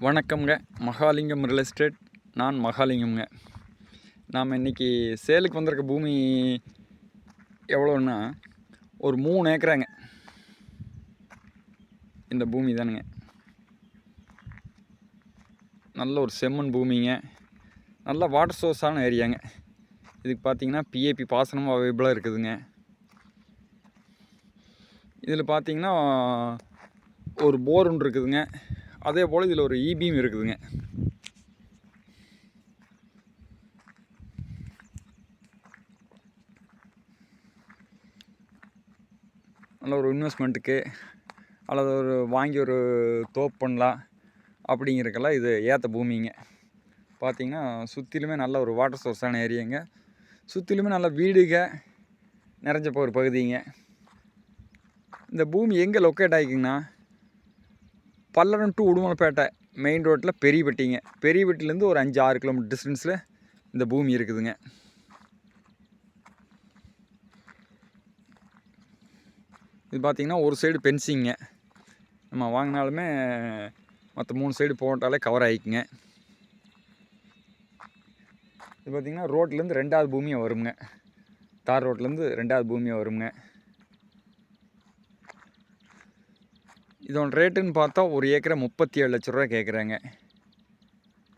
வணக்கம்ங்க. Mahalingam real estate நான் மகாலிங்கம்ங்க. நாம் இன்றைக்கி சேலுக்கு வந்திருக்க பூமி எவ்வளோன்னா ஒரு மூணு ஏக்கராங்க. இந்த பூமி தானுங்க. நல்ல ஒரு செம்மண் பூமிங்க. நல்ல வாட்டர் சோர்ஸான ஏரியாங்க. இதுக்கு பார்த்தீங்கன்னா பிஏபி பாசனமும் அவைலபிளாக இருக்குதுங்க. இதில் பார்த்தீங்கன்னா ஒரு போர் ஒன்று இருக்குதுங்க. அதே போல் இதில் ஒரு இபியும் இருக்குதுங்க. நல்ல ஒரு இன்வெஸ்ட்மெண்ட்டுக்கு அல்லது ஒரு வாங்கி ஒரு தோப் பண்ணலாம் அப்படிங்கிறக்கெல்லாம் இது ஏற்ற பூமிங்க. பார்த்திங்கன்னா சுற்றிலுமே நல்ல ஒரு வாட்டர் சோர்ஸான ஏரியாங்க. சுற்றிலுமே நல்ல வீடுக நிறைஞ்ச ஒரு பகுதிங்க. இந்த பூமி எங்கே லொக்கேட் ஆகிக்குங்கண்ணா? பல்லடம் டு உடுமலைப்பேட்டை மெயின் ரோட்டில் பெரியப்பட்டிங்க பெரியப்பட்டிலேருந்து ஒரு அஞ்சு ஆறு கிலோமீட்டர் டிஸ்டன்ஸில் இந்த பூமி இருக்குதுங்க. இது பார்த்திங்கன்னா ஒரு சைடு பென்சிங்க நம்ம வாங்கினாலுமே மற்ற மூணு சைடு போட்டாலே கவர் ஆகிக்குங்க இது பார்த்திங்கன்னா ரோட்லேருந்து ரெண்டாவது பூமியாக வருங்க. தார் ரோட்லேருந்து ரெண்டாவது பூமியாக வருங்க. இதோட ரேட்டுன்னு பார்த்தா ஒரு ஏக்கரை முப்பத்தி ஏழு லட்ச ரூபா கேட்குறாங்க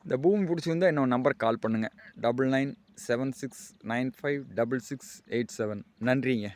இந்த பூமி பிடிச்சிருந்தால் என்னோட நம்பருக்கு கால் பண்ணுங்கள் double nine seven six nine five double six eight seven நன்றிங்க.